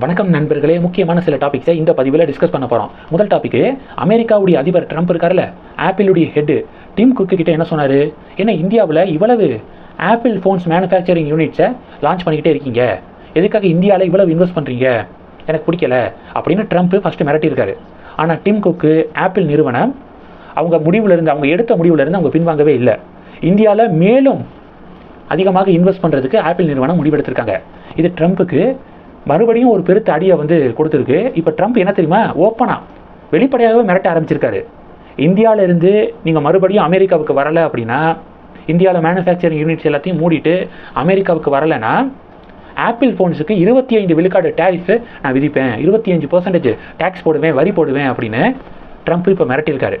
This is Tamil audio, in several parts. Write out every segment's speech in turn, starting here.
வணக்கம் நண்பர்களே முக்கியமான சில டாபிக்ஸை இந்த பதிவில் டிஸ்கஸ் பண்ண போகிறோம் முதல் டாபிக் அமெரிக்காவுடைய அதிபர் ட்ரம்ப் இருக்கார்ல ஆப்பிளுடைய ஹெட் டிம் குக்கு கிட்ட என்ன சொன்னார்? என்ன இந்தியாவில் இவ்வளவு ஆப்பிள் ஃபோன்ஸ் மேனுஃபேக்சரிங் யூனிட்ஸை லான்ச் பண்ணிக்கிட்டே இருக்கீங்க. எதுக்காக இந்தியாவில் இவ்வளவு இன்வெஸ்ட் பண்ணுறீங்க எனக்கு பிடிக்கல அப்படின்னு ட்ரம்ப் ஃபஸ்ட்டு மிரட்டியிருக்காரு ஆனால் டிம் குக்கு ஆப்பிள் நிறுவனம் அவங்க முடிவிலிருந்து அவங்க எடுத்த முடிவிலிருந்து அவங்க பின்வாங்கவே இல்லை. இந்தியாவில் மேலும் அதிகமாக இன்வெஸ்ட் பண்ணுறதுக்கு ஆப்பிள் நிறுவனம் முடிவெடுத்திருக்காங்க. இது ட்ரம்ப்புக்கு மறுபடியும் ஒரு பெருத்த அடியை வந்து கொடுத்துருக்கு. இப்போ ட்ரம்ப் என்ன தெரியுமா? ஓப்பனாக வெளிப்படையாகவே மிரட்ட ஆரம்பிச்சிருக்காரு. இந்தியாவிலேருந்து நீங்கள் மறுபடியும் அமெரிக்காவுக்கு வரலை அப்படின்னா இந்தியாவில் மேனுஃபேக்சரிங் யூனிட்ஸ் எல்லாத்தையும் மூடிட்டு அமெரிக்காவுக்கு வரலைன்னா ஆப்பிள் ஃபோன்ஸுக்கு இருபத்தி ஐந்து விழுக்காடு டேரிஃப் நான் விதிப்பேன். இருபத்தி அஞ்சு பர்சன்டேஜ் டேக்ஸ் போடுவேன் வரி போடுவேன் அப்படின்னு ட்ரம்ப் இப்போ மிரட்டியிருக்காரு.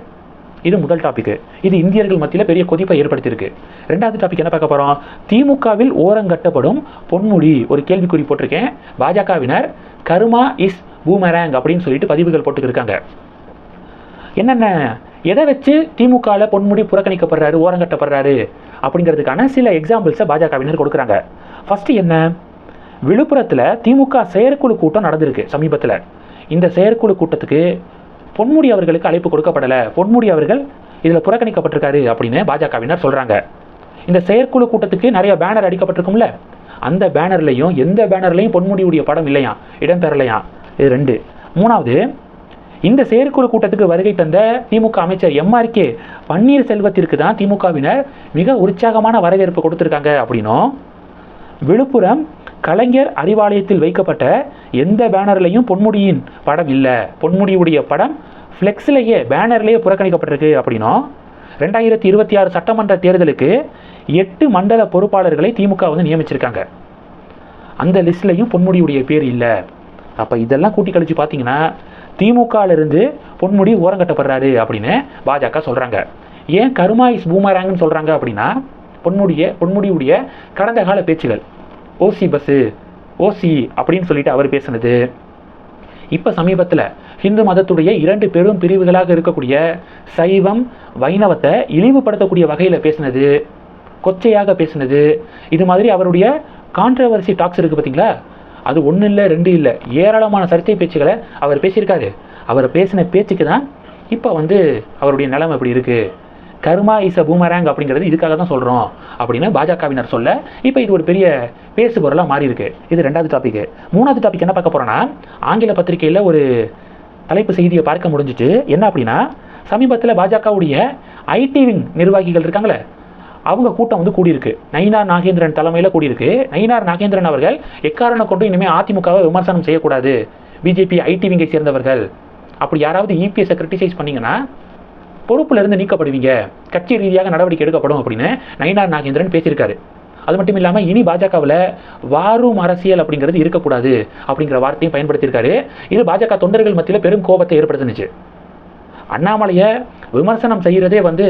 இது முதல் டாபிக் இது இந்தியர்கள் மத்தியில் பெரிய கொதிப்பை ஏற்படுத்தியிருக்கு. ரெண்டாவது டாபிக் என்ன பார்க்க போகிறோம் திமுகவில் ஓரங்கட்டப்படும் பொன்முடி. ஒரு கேள்விக்குறி போட்டிருக்கேன். பாஜகவினர் கருமா இஸ் பூமரேங் அப்படின்னு சொல்லிட்டு பதிவுகள் போட்டுக்கிருக்காங்க. என்னென்ன? எதை வச்சு திமுகவில் பொன்முடி புறக்கணிக்கப்படுறாரு ஓரங்கட்டப்படுறாரு அப்படிங்கிறதுக்கான சில எக்ஸாம்பிள்ஸை பாஜகவினர் கொடுக்குறாங்க. ஃபஸ்ட்டு என்ன? விழுப்புரத்தில் திமுக செயற்குழு கூட்டம் நடந்திருக்கு சமீபத்தில். இந்த செயற்குழு கூட்டத்துக்கு பொன்முடி அவர்களுக்கு அழைப்பு கொடுக்கப்படலை. பொன்முடி அவர்கள் இதில் புறக்கணிக்கப்பட்டிருக்காரு அப்படின்னு பாஜகவினர் சொல்கிறாங்க இந்த செயற்குழு கூட்டத்துக்கு நிறைய பேனர் அடிக்கப்பட்டிருக்கும்ல. அந்த பேனர்லையும் எந்த பேனர்லையும் பொன்முடியுடைய படம் இல்லையா? இடம்பெறலையா? இது ரெண்டு. மூணாவது இந்த செயற்குழு கூட்டத்துக்கு வருகை தந்த திமுக அமைச்சர் எம்ஆர்கே பன்னீர்செல்வத்திற்கு தான் திமுகவினர் மிக உற்சாகமான வரவேற்பு கொடுத்துருக்காங்க அப்படின்னும் விழுப்புரம் கலைஞர் அறிவாலயத்தில் வைக்கப்பட்ட எந்த பேனர்லையும் பொன்முடியின் படம் இல்லை. பொன்முடியுடைய படம் ஃப்ளெக்ஸ்லேயே பேனர்லேயே புறக்கணிக்கப்பட்டிருக்கு அப்படின்னும் ரெண்டாயிரத்தி இருபத்தி ஆறு சட்டமன்ற தேர்தலுக்கு எட்டு மண்டல பொறுப்பாளர்களை திமுக வந்து நியமிச்சிருக்காங்க. அந்த லிஸ்ட்லையும் பொன்முடியுடைய பேர் இல்லை. அப்போ இதெல்லாம் கூட்டி கழிச்சு பார்த்தீங்கன்னா திமுகவிலிருந்து பொன்முடி ஓரங்கட்டப்படுறாரு அப்படின்னு பாஜக சொல்கிறாங்க ஏன் கருமாயிஸ் பூமராங்கன்னு சொல்கிறாங்க அப்படின்னா பொன்முடிய பொன்முடியுடைய கடந்த கால பேச்சுகள். ஓசி பஸ்ஸு ஓசி அப்படின்னு சொல்லிட்டு அவர் பேசுனது. இப்போ சமீபத்தில் ஹிந்து மதத்துடைய இரண்டு பெரும் பிரிவுகளாக இருக்கக்கூடிய சைவம் வைணவத்தை இழிவுபடுத்தக்கூடிய வகையில் பேசினது கொச்சையாக பேசினது. இது மாதிரி அவருடைய கான்ட்ரவர்சி டாக்ஸ் இருக்குது பார்த்தீங்களா அது ஒன்றும் இல்லை ரெண்டு இல்லை ஏராளமான சர்ச்சை பேச்சுகளை அவர் பேசியிருக்காரு. அவர் பேசின பேச்சுக்கு தான் இப்போ வந்து அவருடைய நிலைமை இப்படி இருக்குது கருமா இஸ் அ பூமராங் அப்படிங்கிறது இதுக்காக தான் சொல்கிறோம் அப்படின்னு பாஜகவினர் சொல்ல இப்போ இது ஒரு பெரிய பேசு பொருளாக மாறி இருக்கு. இது ரெண்டாவது டாபிக் மூணாவது டாபிக் என்ன பார்க்க போகிறோன்னா ஆங்கில பத்திரிகையில் ஒரு தலைப்பு செய்தியை பார்க்க முடிஞ்சிச்சு. என்ன அப்படின்னா சமீபத்தில் பாஜகவுடைய ஐடி விங் நிர்வாகிகள் இருக்காங்களே அவங்க கூட்டம் வந்து கூடியிருக்கு. நயினார் நாகேந்திரன் தலைமையில் கூடியிருக்கு. நயினார் நாகேந்திரன் அவர்கள் எக்காரணம் கொண்டு இனிமேல் அதிமுகவை விமர்சனம் செய்யக்கூடாது. பிஜேபி ஐடி விங்கை சேர்ந்தவர்கள். அப்படி யாராவது இபிஎஸ்ஸை கிரிட்டிசைஸ் பண்ணிங்கன்னா பொறுப்புல இருந்து நீக்கப்படுவீங்க. கட்சி ரீதியாக நடவடிக்கை எடுக்கப்படும் அப்படின்னு நயினார் நாகேந்திரன் பேசியிருக்காரு. அது மட்டும் இல்லாமல் இனி பாஜகவில் வாரும் அரசியல் அப்படிங்கிறது இருக்கக்கூடாது அப்படிங்கிற வார்த்தையும் பயன்படுத்தியிருக்காரு. இது பாஜக தொண்டர்கள் மத்தியில் பெரும் கோபத்தை ஏற்படுத்துனுச்சு. அண்ணாமலையை விமர்சனம் செய்கிறதே வந்து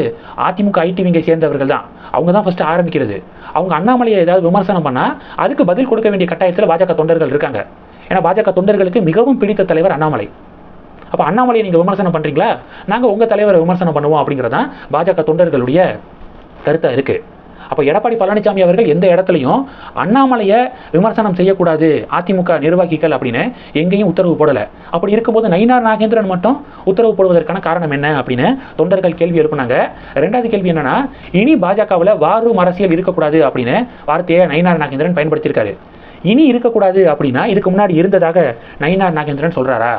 அதிமுக ஐடிவிங்க சேர்ந்தவர்கள் தான். அவங்க தான் ஃபஸ்ட்டு ஆரம்பிக்கிறது. அவங்க அண்ணாமலையை ஏதாவது விமர்சனம் பண்ணால் அதுக்கு பதில் கொடுக்க வேண்டிய கட்டாயத்தில் பாஜக தொண்டர்கள் இருக்காங்க. ஏன்னா பாஜக தொண்டர்களுக்கு மிகவும் பிடித்த தலைவர் அண்ணாமலை. அப்போ அண்ணாமலையை நீங்கள் விமர்சனம் பண்ணுறீங்களா நாங்கள் உங்கள் தலைவரை விமர்சனம் பண்ணுவோம் அப்படிங்கிறதான் பாஜக தொண்டர்களுடைய கருத்தாக இருக்குது அப்போ எடப்பாடி பழனிசாமி அவர்கள் எந்த இடத்துலையும் அண்ணாமலையை விமர்சனம் செய்யக்கூடாது அதிமுக நிர்வாகிகள் அப்படின்னு எங்கேயும் உத்தரவு போடலை. அப்படி இருக்கும்போது நயினார் நாகேந்திரன் மட்டும் உத்தரவு போடுவதற்கான காரணம் என்ன அப்படின்னு தொண்டர்கள் கேள்வி எழுப்புனாங்க. ரெண்டாவது கேள்வி என்னன்னா இனி பாஜகவில் வாரும் அரசியல் இருக்கக்கூடாது அப்படின்னு வார்த்தையை நயினார் நாகேந்திரன் பயன்படுத்தியிருக்காரு. இனி இருக்கக்கூடாது அப்படின்னா இதுக்கு முன்னாடி இருந்ததாக நயினார் நாகேந்திரன் சொல்கிறாரா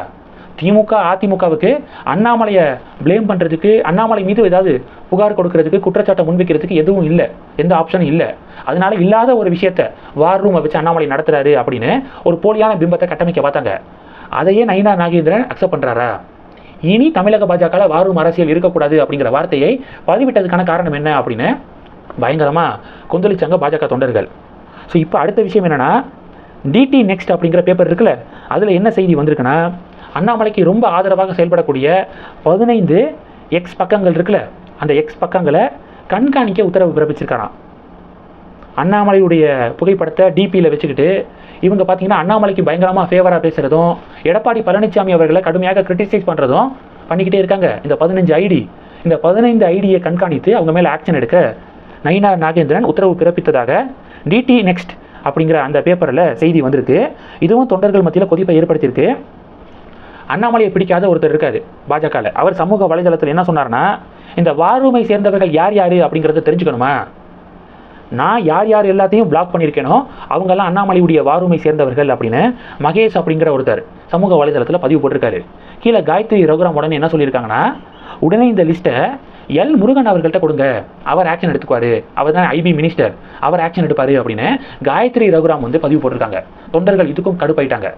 திமுக அதிமுகவுக்கு அண்ணாமலையை ப்ளேம் பண்ணுறதுக்கு அண்ணாமலை மீது ஏதாவது புகார் கொடுக்கறதுக்கு குற்றச்சாட்டை முன்வைக்கிறதுக்கு எதுவும் இல்லை. எந்த ஆப்ஷனும் இல்லை. அதனால இல்லாத ஒரு விஷயத்த வார் ரூமை வச்சு அண்ணாமலை நடத்துறாரு அப்படின்னு ஒரு போலியான பிம்பத்தை கட்டமைக்க பார்த்தாங்க. அதையே நயினா நாகேந்திரன் அக்செப்ட் பண்ணுறாரா இனி தமிழக பாஜகவில் வாரும் அரசியல் இருக்கக்கூடாது அப்படிங்கிற வார்த்தையை பதிவிட்டதுக்கான காரணம் என்ன அப்படின்னு பயங்கரமாக கொந்தளிச்சாங்க பாஜக தொண்டர்கள். ஸோ இப்போ அடுத்த விஷயம் என்னென்னா டிடி நெக்ஸ்ட் அப்படிங்கிற பேப்பர் இருக்குல்ல அதில் என்ன செய்தி வந்திருக்குன்னா அண்ணாமலைக்கு ரொம்ப ஆதரவாக செயல்படக்கூடிய பதினைந்து எக்ஸ் பக்கங்கள் இருக்குல்ல அந்த எக்ஸ் பக்கங்களை கண்காணிக்க உத்தரவு பிறப்பிச்சிருக்காராம் அண்ணாமலையுடைய புகைப்படத்தை டிபியில் வச்சுக்கிட்டு இவங்க பார்த்தீங்கன்னா அண்ணாமலைக்கு பயங்கரமாக ஃபேவராக பேசுகிறதும் எடப்பாடி பழனிசாமி அவர்களை கடுமையாக கிரிட்டிசைஸ் பண்ணுறதும் பண்ணிக்கிட்டே இருக்காங்க. இந்த பதினஞ்சு ஐடி இந்த பதினைந்து ஐடியை கண்காணித்து அவங்க மேலே ஆக்ஷன் எடுக்க நயினார் நாகேந்திரன் உத்தரவு பிறப்பித்ததாக டிடி நெக்ஸ்ட் அப்படிங்கிற அந்த பேப்பரில் செய்தி வந்திருக்கு. இதுவும் தொண்டர்கள் மத்தியில் கொதிப்பை ஏற்படுத்தியிருக்கு. அண்ணாமலையை பிடிக்காத ஒருத்தர் இருக்காரு பாஜகவில் அவர் சமூக வலைதளத்தில் என்ன சொன்னார்னா இந்த வாரூமை சேர்ந்தவர்கள் யார் யார் அப்படிங்கிறத தெரிஞ்சுக்கணுமா? நான் யார் யார் எல்லாத்தையும் பிளாக் பண்ணியிருக்கேனோ அவங்கெல்லாம் அண்ணாமலையுடைய வாரூமை சேர்ந்தவர்கள் அப்படின்னு மகேஷ் அப்படிங்கிற ஒருத்தர் சமூக வலைதளத்தில் பதிவு போட்டிருக்காரு. கீழே காயத்ரி ரகுராம் உடனே என்ன சொல்லியிருக்காங்கன்னா உடனே இந்த லிஸ்ட்டை எல் முருகன் அவர்கள்ட்ட கொடுங்க. அவர் ஆக்ஷன் எடுத்துக்குவார். அவர் தான் ஐபி மினிஸ்டர் அவர் ஆக்ஷன் எடுப்பார் அப்படின்னு காயத்ரி ரகுராம் வந்து பதிவு போட்டிருக்காங்க. தொண்டர்கள் இதுக்கும் கடுப்பாயிட்டாங்க.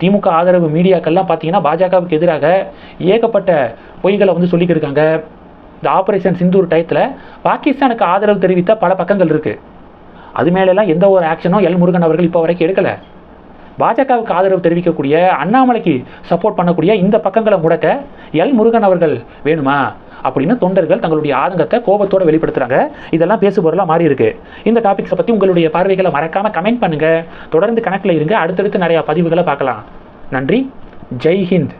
திமுக ஆதரவு மீடியாக்கள்லாம் பார்த்தீங்கன்னா பாஜகவுக்கு எதிராக ஏகப்பட்ட பொய்களை வந்து சொல்லிக்கிட்டு இருக்காங்க இந்த ஆப்ரேஷன் சிந்தூர் டயத்தில் பாகிஸ்தானுக்கு ஆதரவு தெரிவித்த பல பக்கங்கள் இருக்குது அது மேலெல்லாம் எந்த ஒரு ஆக்ஷனும் எல் முருகன் அவர்கள் இப்போ வரைக்கும் எடுக்கலை. பாஜகவுக்கு ஆதரவு தெரிவிக்கக்கூடிய அண்ணாமலைக்கு சப்போர்ட் பண்ணக்கூடிய இந்த பக்கங்களை முடக்க எல் முருகன் அவர்கள் வேணுமா? அப்படின்னு தொண்டர்கள் தங்களுடைய ஆதங்கத்தை கோபத்தோடு வெளிப்படுத்துகிறாங்க இதெல்லாம் பேசுபொருளாக மாறி இருக்கு. இந்த டாபிக்ஸை பற்றி உங்களுடைய பார்வைகளை மறக்காமல் கமெண்ட் பண்ணுங்கள் தொடர்ந்து கணக்கில் இருங்க. அடுத்தடுத்து நிறையா பதிவுகளை பார்க்கலாம். நன்றி. ஜெய் ஹிந்த்.